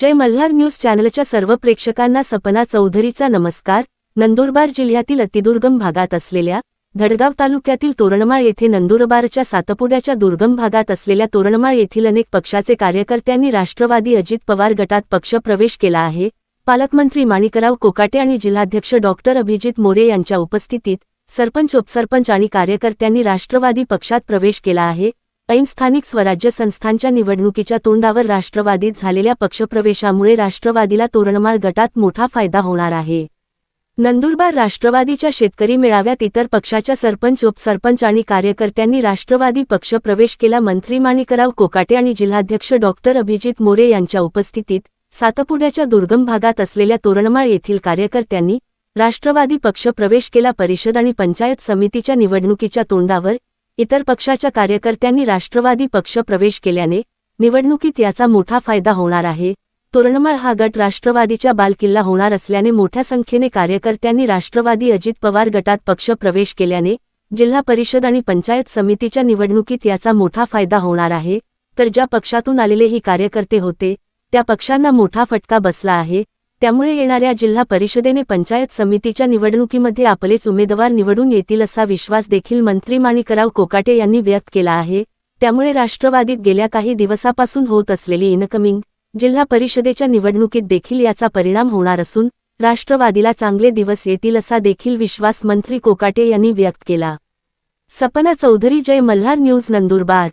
जय Malhar news चॅनलच्या सर्व प्रेक्षकांना सपना चौधरीचा नमस्कार. नंदुरबार जिल्ह्यातील अतिदुर्गम भागात असलेल्या धडगाव तालुक्यातील तोरणमाळ येथे नंदुरबारच्या सातपुड्याच्या दुर्गम भागात असलेल्या तोरणमाळ येथील अनेक पक्षाचे कार्यकर्त्यांनी राष्ट्रवादी अजित पवार गटात पक्ष प्रवेश केला आहे. पालकमंत्री माणिकराव कोकाटे आणि जिल्हाध्यक्ष डॉक्टर अभिजित मोरे यांच्या उपस्थितीत सरपंच उपसरपंच आणि कार्यकर्त्यांनी राष्ट्रवादी पक्षात प्रवेश केला आहे. ऐन स्थानिक स्वराज्य संस्थांच्या निवडणुकीच्या तोंडावर राष्ट्रवादीत झालेल्या पक्षप्रवेशामुळे राष्ट्रवादीला तोरणमाळ गटात मोठा फायदा होणार आहे. नंदुरबार राष्ट्रवादीच्या शेतकरी मेळाव्यात इतर पक्षाच्या सरपंच उपसरपंच आणि कार्यकर्त्यांनी राष्ट्रवादी पक्ष प्रवेश केला. मंत्री माणिकराव कोकाटे आणि जिल्हाध्यक्ष डॉक्टर अभिजित मोरे यांच्या उपस्थितीत सातपुड्याच्या दुर्गम भागात असलेल्या तोरणमाळ येथील कार्यकर्त्यांनी राष्ट्रवादी पक्ष प्रवेश केला. परिषद आणि पंचायत समितीच्या निवडणुकीच्या तोंडावर इतर पक्षाच्या कार्यकर्त्यांनी राष्ट्रवादी पक्ष प्रवेश केल्याने निवडणुकीत याचा मोठा फायदा होणार आहे. तोरणमळ हा गट राष्ट्रवादीच्या बालकिल्ला होणार असल्याने मोठ्या संख्येने कार्यकर्त्यांनी राष्ट्रवादी अजित पवार गटात पक्ष प्रवेश केल्याने जिल्हा परिषद आणि पंचायत समितीच्या निवडणुकीत याचा मोठा फायदा होणार आहे. तर ज्या पक्षातून आलेले ही कार्यकर्ते होते त्या पक्षांना मोठा फटका बसला आहे. त्यामुळे येणाऱ्या जिल्हा परिषदेने पंचायत समितीच्या निवडणुकीमध्ये आपलेच उमेदवार निवडून येतील असा विश्वास देखील मंत्री माणिकराव कोकाटे यांनी व्यक्त केला आहे. त्यामुळे राष्ट्रवादीत गेल्या काही दिवसापासून होत असलेली इनकमिंग जिल्हा परिषदेच्या निवडणुकीत देखील याचा परिणाम होणार असून राष्ट्रवादीला चांगले दिवस येतील असा देखील विश्वास मंत्री कोकाटे यांनी व्यक्त केला. सपना चौधरी जय मल्हार न्यूज नंदुरबार.